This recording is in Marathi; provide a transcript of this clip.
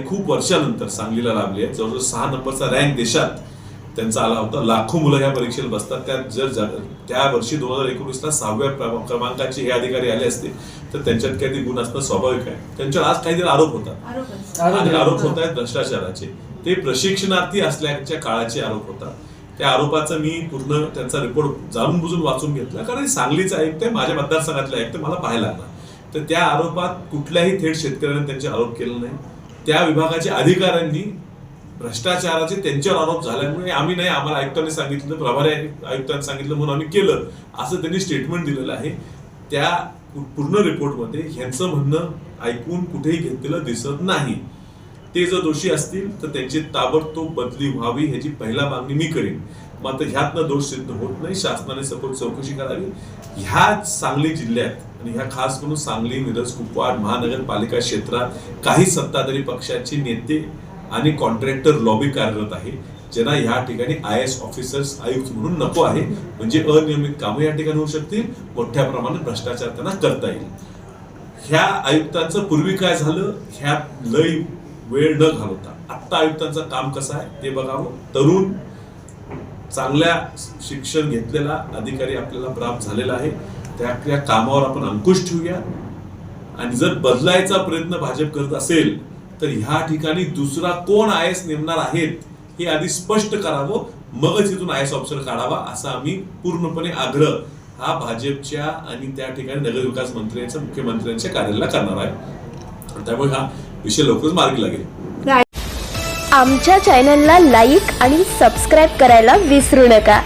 वर्षानंतर सांगलीला लाभली आहे. जवळजवळ सहा नंबरचा रँक देशात त्यांचा आला होता. लाखो मुलं ह्या परीक्षेला बसतात. त्यात जर त्या वर्षी दोन हजार एकोणीसला सहाव्या क्रम- क्रमांकाचे हे अधिकारी आले असते तर त्यांच्यात काही गुण असणं स्वाभाविक आहे. त्यांच्यावर आज काहीतरी आरोप आणि आरोप होत आहेत भ्रष्टाचाराचे. ते प्रशिक्षणार्थी असल्याच्या काळाचे आरोप होतात. त्या आरोपाचा मी पूर्ण त्यांचा रिपोर्ट जाणून बुजून वाचून घेतला. कारण हे सांगलीचं आयुक्त आहे माझ्या मतदारसंघातले आयुक्त मला पाहायला लागला तर त्या आरोपात कुठल्याही थेट शेतकऱ्याने त्यांचे आरोप केले नाही त्या विभागाच्या अधिकाऱ्यांनी भ्रष्टाचाराचे त्यांच्यावर आरोप झाल्यामुळे आम्ही नाही आम्हाला आयुक्तांनी सांगितलं प्रभारी आयुक्तांनी सांगितलं म्हणून आम्ही केलं असं त्यांनी स्टेटमेंट दिलेलं आहे. त्या पूर्ण रिपोर्टमध्ये ह्यांचं म्हणणं ऐकून कुठेही घेतलेलं दिसत नाही. ते जर दोषी असतील तर त्यांची ताबडतोब बदली व्हावी ह्याची पहिला मागणी मी करेन. मात्र ह्यातनं दोष सिद्ध होत नाही. शासनाने सपोर्ट चौकशी करावी. ह्या सांगली जिल्ह्यात आणि ह्या खास करून सांगली मिरज कुपवाड महानगरपालिका क्षेत्रात काही सत्ताधारी पक्षाचे नेते आणि कॉन्ट्रॅक्टर लॉबी कार्यरत आहे ज्यांना ह्या ठिकाणी आय एस ऑफिसर्स आयुक्त म्हणून नको आहे. म्हणजे अनियमित कामं या ठिकाणी होऊ शकतील. मोठ्या प्रमाणात भ्रष्टाचार त्यांना करता येईल. ह्या आयुक्तांचं पूर्वी काय झालं? ह्या लय वेळ न घालवता. आत्ता आयुक्तांचं काम कसं आहे ते बघावं. तरुण चांगल्या शिक्षण घेतलेला अधिकारी आपल्याला प्राप्त झालेला आहे. त्या त्या कामावर आपण अंकुश ठेवूया. आणि जर बदलायचा प्रयत्न भाजप करत असेल तर ह्या ठिकाणी दुसरा कोण आय एस नेमणार आहेत हे आधी स्पष्ट करावं. मगच इथून आय एस ऑफिसर काढावा असा आम्ही पूर्णपणे आग्रह हा भाजपच्या आणि त्या ठिकाणी नगरविकास मंत्र्यांच्या मुख्यमंत्र्यांच्या कार्यालयाला करणार आहे. त्यामुळे हा विषय लवकरच मार्गी लागेल. आमच्या चॅनलला लाईक आणि सबस्क्राईब करायला विसरू नका.